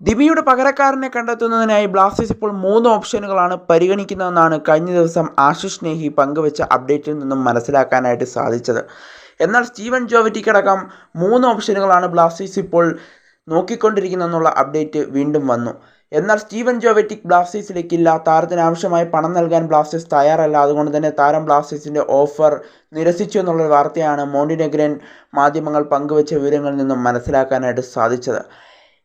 ദിബിയുടെ പകരക്കാരനെ കണ്ടെത്തുന്നതിനായി ബ്ലാസ്റ്റേഴ്സ് ഇപ്പോൾ മൂന്ന് ഓപ്ഷനുകളാണ് പരിഗണിക്കുന്നതെന്നാണ് കഴിഞ്ഞ ദിവസം ആശിഷ് നെഹി പങ്കുവച്ച അപ്ഡേറ്റിൽ നിന്നും മനസ്സിലാക്കാനായിട്ട് സാധിച്ചത്. എന്നാൽ സ്റ്റീവൻ ജോവറ്റിക്കടക്കം മൂന്ന് ഓപ്ഷനുകളാണ് ബ്ലാസ്റ്റേഴ്സ് ഇപ്പോൾ നോക്കിക്കൊണ്ടിരിക്കുന്നതെന്നുള്ള അപ്ഡേറ്റ് വീണ്ടും വന്നു. എന്നാൽ സ്റ്റീവൻ ജോവറ്റിക് ബ്ലാസ്റ്റേഴ്സിലേക്കില്ല. താരത്തിന് ആവശ്യമായ പണം നൽകാൻ ബ്ലാസ്റ്റേഴ്സ് തയ്യാറല്ല. അതുകൊണ്ട് തന്നെ താരം ബ്ലാസ്റ്റേഴ്സിന്റെ ഓഫർ നിരസിച്ചു എന്നുള്ള വാർത്തയാണ് മോണ്ടിനെഗ്രൻ മാധ്യമങ്ങൾ പങ്കുവച്ച വിവരങ്ങളിൽ നിന്നും മനസ്സിലാക്കാനായിട്ട് സാധിച്ചത്.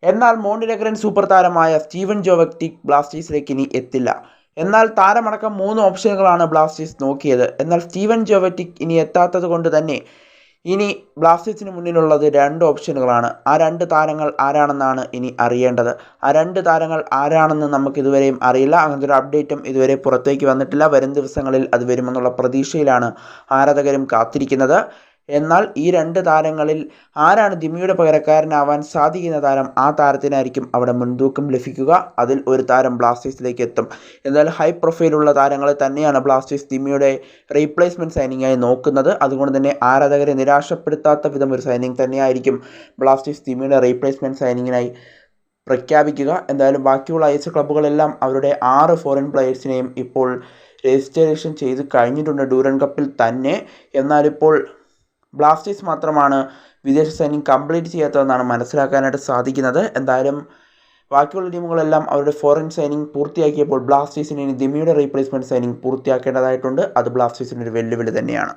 എന്നാൽ മോണ്ടിനെഗ്രൻ സൂപ്പർ താരമായ സ്റ്റീവൻ ജോവക്റ്റിക് ബ്ലാസ്റ്റേഴ്സിലേക്ക് ഇനി എത്തില്ല. എന്നാൽ താരമടക്കം മൂന്ന് ഓപ്ഷനുകളാണ് ബ്ലാസ്റ്റേഴ്സ് നോക്കിയത്. എന്നാൽ സ്റ്റീവൻ ജോവറ്റിക് ഇനി എത്താത്തത് കൊണ്ട് തന്നെ ഇനി ബ്ലാസ്റ്റേഴ്സിന് മുന്നിലുള്ളത് രണ്ട് ഓപ്ഷനുകളാണ്. ആ രണ്ട് താരങ്ങൾ ആരാണെന്നാണ് ഇനി അറിയേണ്ടത്. ആ രണ്ട് താരങ്ങൾ ആരാണെന്ന് നമുക്ക് ഇതുവരെയും അറിയില്ല. അങ്ങനത്തെ ഒരു അപ്ഡേറ്റും ഇതുവരെ പുറത്തേക്ക് വന്നിട്ടില്ല. വരും ദിവസങ്ങളിൽ അത് വരുമെന്നുള്ള പ്രതീക്ഷയിലാണ് ആരാധകരും കാത്തിരിക്കുന്നത്. എന്നാൽ ഈ രണ്ട് താരങ്ങളിൽ ആരാണ് ദിമിയുടെ പകരക്കാരനാവാൻ സാധിക്കുന്ന താരം? ആ താരത്തിനായിരിക്കും അവിടെ മുൻതൂക്കം ലഭിക്കുക. അതിൽ ഒരു താരം ബ്ലാസ്റ്റേഴ്സിലേക്ക് എത്തും. എന്നാൽ ഹൈ പ്രൊഫൈലുള്ള താരങ്ങളെ തന്നെയാണ് ബ്ലാസ്റ്റേഴ്സ് ദിമിയുടെ റീപ്ലേസ്മെന്റ് സൈനിങ്ങായി നോക്കുന്നത്. അതുകൊണ്ട് തന്നെ ആരാധകരെ നിരാശപ്പെടുത്താത്ത വിധം ഒരു സൈനിങ് തന്നെയായിരിക്കും ബ്ലാസ്റ്റേഴ്സ് ദിമിയുടെ റീപ്ലേസ്മെന്റ് സൈനിങ്ങിനായി പ്രഖ്യാപിക്കുക. എന്തായാലും ബാക്കിയുള്ള ഐ എസ് ക്ലബ്ബുകളെല്ലാം അവരുടെ ആറ് ഫോറിൻ പ്ലെയേഴ്സിനെയും ഇപ്പോൾ രജിസ്ട്രേഷൻ ചെയ്ത് കഴിഞ്ഞിട്ടുണ്ട്. ഡൂറൻ കപ്പിൽ തന്നെ. എന്നാലിപ്പോൾ ബ്ലാസ്റ്റേഴ്സ് മാത്രമാണ് വിദേശ സൈന്യം കംപ്ലീറ്റ് ചെയ്യാത്തതെന്നാണ് മനസ്സിലാക്കാനായിട്ട് സാധിക്കുന്നത്. എന്തായാലും ബാക്കിയുള്ള ടീമുകളെല്ലാം അവരുടെ ഫോറിൻ സൈനിങ് പൂർത്തിയാക്കിയപ്പോൾ ബ്ലാസ്റ്റേഴ്സിന് ഇനി ദിമിയുടെ റീപ്ലേസ്മെന്റ് സൈനിങ് പൂർത്തിയാക്കേണ്ടതായിട്ടുണ്ട്. അത് ബ്ലാസ്റ്റേഴ്സിന്റെ ഒരു വെല്ലുവിളി തന്നെയാണ്.